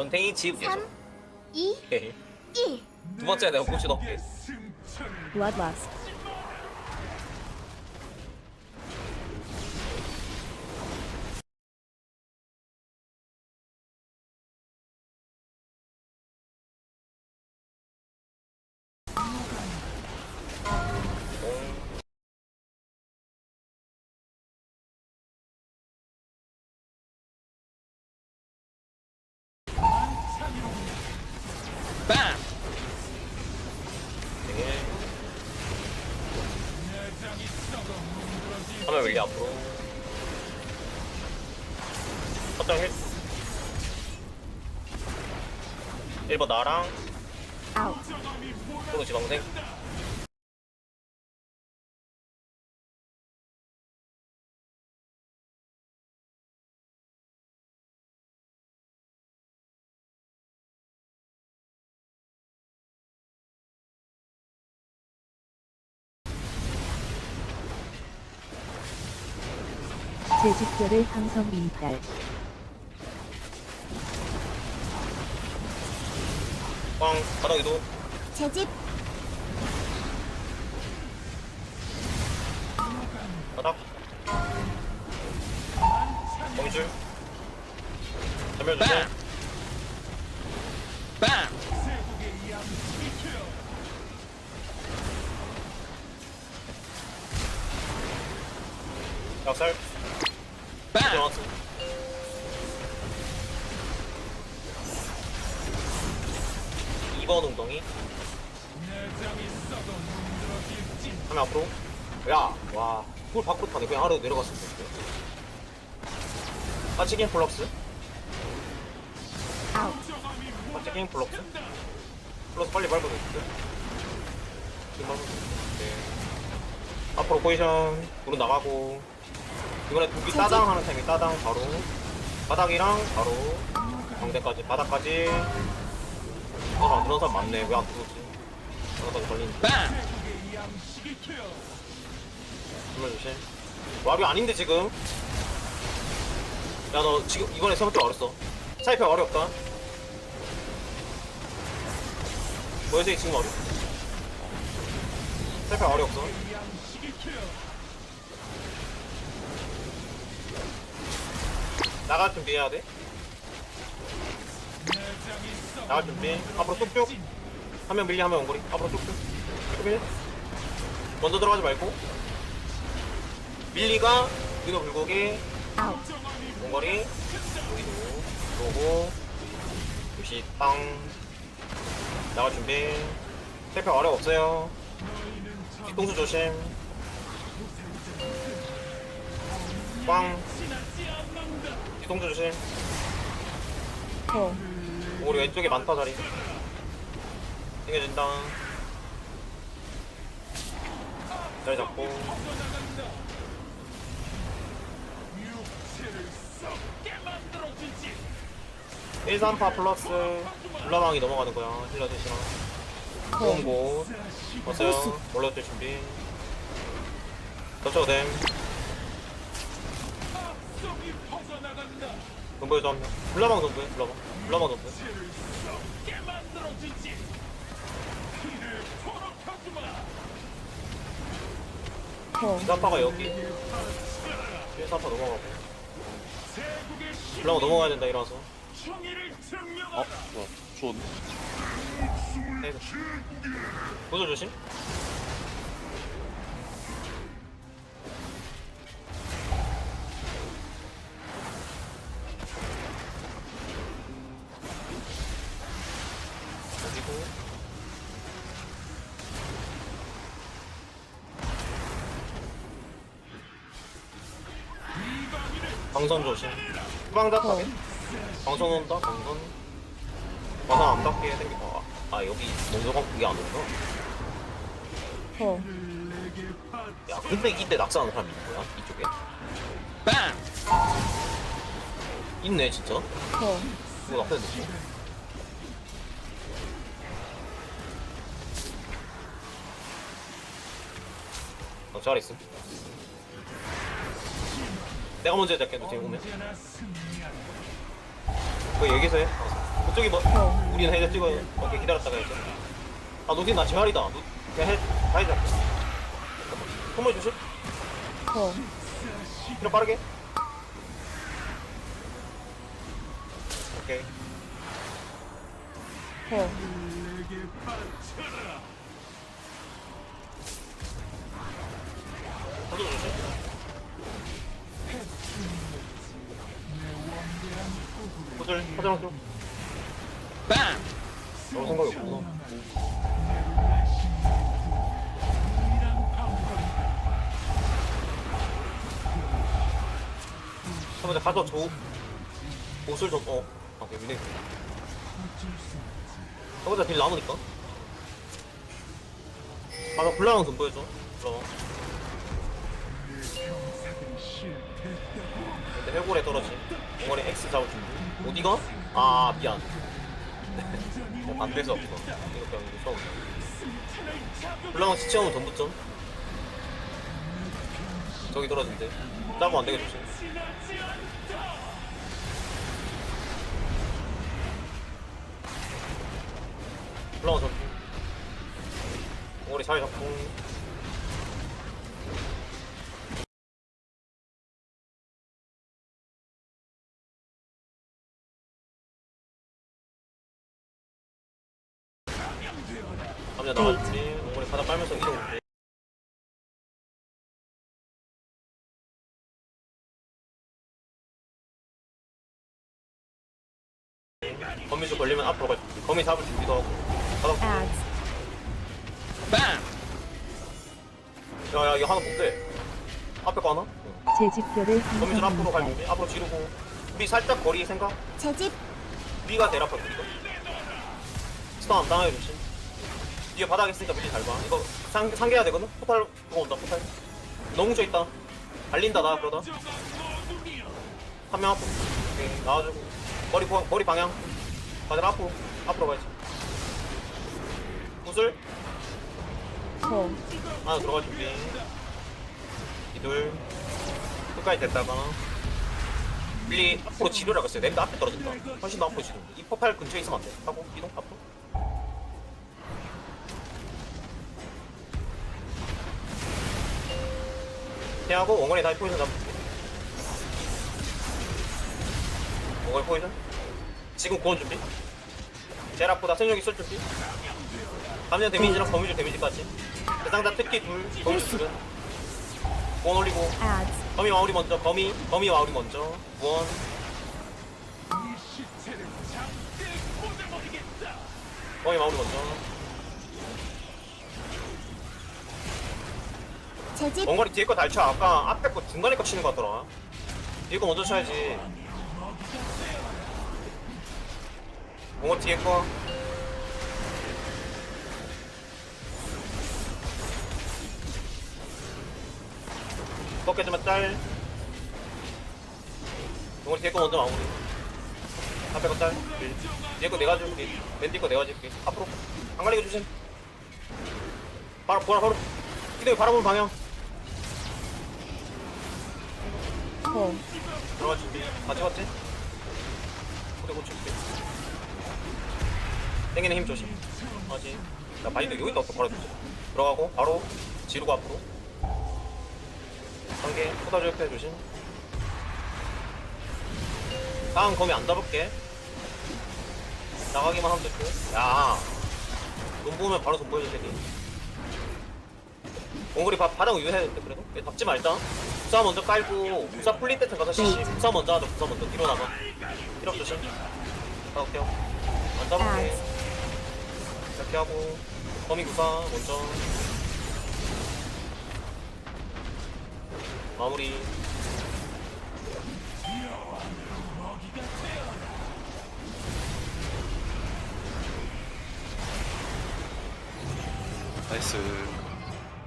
전탱이 예정 3, 2, 헤헤. 1. 두 번째 내가 고치 넣게 Bloodlust. 빰! 1번 나랑 아웃. 지방생 제집결의 항성 인달. 꽝 바닥 이도. 재집. 바닥. 거미줄. 전멸 주세요. 빰! 약살 빰! 2번 웅덩이. 하면 앞으로. 야와 그걸 밖으로 타네. 그냥 아래로 내려갔으면 됐어 빠치긴 플럭스? 아웃. 빠치긴 플럭스? 플러스 빨리 밟아도 있어 지금 밟아도 네. 앞으로 포지션 으로 나가고. 이번에 두기 따당 하는 타임이 따당 바로. 바닥이랑 바로. 경대까지 바닥까지 아 그런 사람 많네. 왜안 들어오지? 바닥까지 걸리는데. 정말 조심. 와류 아닌데 지금? 야 너 지금 이번에 세 번째 어렸어. 사이페 어렵다. 뭐여지 지금 어려 사이페 어렵어. 나갈 준비해야 돼 나갈 준비. 앞으로 뚝뚝 한명 밀리 한 명 원거리. 앞으로 뚝뚝 밀리 먼저 들어가지 말고. 밀리가 위로 불고기. 원거리. 여기도 들어오고 역시 땅 나갈 준비. 셀프 어려 없어요. 뒤통수 조심. 꽝 뒤통수 조심. 호. 우리 왼쪽에 많다 자리. 땡겨진다. 자리 잡고. 1, 3파 플러스 블라방이 넘어가는 거야. 힐러 좋은 곳. 왔어요. 올라올 준비. 덮쳐도 됨. don보여줘 한명 블라방 don보해 블라방 호. 1사파가 여기 1사파 넘어가고 블라방 넘어가야 된다 이라서 어? 뭐, 좋은. 네. 보조 조심 방선 조심. 후방 잡하게 방선 온다 방선. 방선 안 닿게 생겨. 아, 아 여기 농조각 그게 안 온다 호. 야 근데 이때 낙사하는 사람이 있는 거야? 이쪽에? 있네 진짜? 호. 이거 낙사했지 어 잘했어 내가 먼저 해줄게 너 지금 오면. 그 얘기해서 해. 그쪽이 뭐 어. 우리는 해제 찍어요 오케이 기다렸다가 해제 아 노딘 나 지말이다. 노, 그냥 해 가야지 선물 주실? 호, 필요 빠르게? 오케이. 호, 좀 빵! 너무 생각이 없구나 첫 번째 가서 조 옷을 좀 어. 아, 미네. 첫 번째 딜 남으니까. 가서 블라랑 좀 보여줘. 블라. 근데 해골에 떨어지. Ongol이 X 잡을 준비. 어디가? 아 미안. 안 돼서 없어. 이거 그냥 무서워. 블라랑 시체하면 전부 점. 저기 떨어진대. 짜고 안 되게 조심. 올라가 잡고 머리 잘 잡고 감자 나왔지. 머리 바닥 깔면서 이동 거미줄 걸리면 앞으로 갈 준비 거미 잡을 준비도 하고. 바닥 ads, 빵! 야야 이거 하나 뭔데? 앞에 거 하나? 재집결의 거미줄 앞으로 갈. 준비. 앞으로 지르고. 우리 살짝 거리 생각? 채집? 우리가 이거? 스턴 안 당해 조심 뒤에 바닥 있으니까 미리 잘 봐 이거 상, 상계해야 되거든? 포탈 그거 온다 포탈. 너무 져 있다. 달린다 나 그러다. 한 명 앞으로. 오케이 나와주고. 머리 보- 머리 방향. 다들 앞으로 앞으로 가야지. 구슬. 호, 하나 들어갈 준비 이둘. 끝까지 됐다가. 밀리 앞으로 지르라고 했어요. 랜드 앞에 떨어졌다. 훨씬 더 앞으로 지르 이 포탈 근처에 있으면 안 돼. 하고 이동 앞으로 피하고 원거리 다시 포지션 잡을게 원거리 포지션? 지금 구원 준비? 제라보다 생존기 쓸 준비? 감면 데미지랑 거미줄 데미지까지? 대상자 특기 둘 거미줄 둘은 구원 올리고. 거미 마무리 먼저 거미 거미 마무리 먼저. 구원. 거미 마무리 먼저 채집 원거리 뒤에 거 달쳐. 아까 앞에 거 중간에 거 치는 거 같더라. 뒤에 거 먼저 쳐야지. 원거리 뒤에 거. 꺾여지만 짤 원거리 뒤에 거 먼저 마무리. 앞에 거짤 뒤에 거 내가 줄게. 맨 뒤에 거 내가 줄게. 앞으로. 안 가리게 조심. 바로 보라 바로. 이동이 바라보는 방향 호, 들어가 준비 다 찍었지? 고대 고칠게 땡기는 힘 조심. 하지 나 바이도 여기다 또 걸어주지 들어가고 바로 지르고 앞으로. 한개 포다주 옆에 조심. 다음 거미 안 잡을게. 나가기만 하면 됐고. 야 돈 보면 바로 돈 보여줄 테니. 옹골이 바, 바닥 유해야 돼 그래도? 얘 잡지 말자 부사 먼저 깔고 부사 풀릴 때쯤 가서 CC 부사 먼저 하자. 부사 먼저 뒤로 나가. 필요 조심. 아 오케이 안 잡을게. 이렇게 하고 거미 구사 먼저. 마무리. 나이스.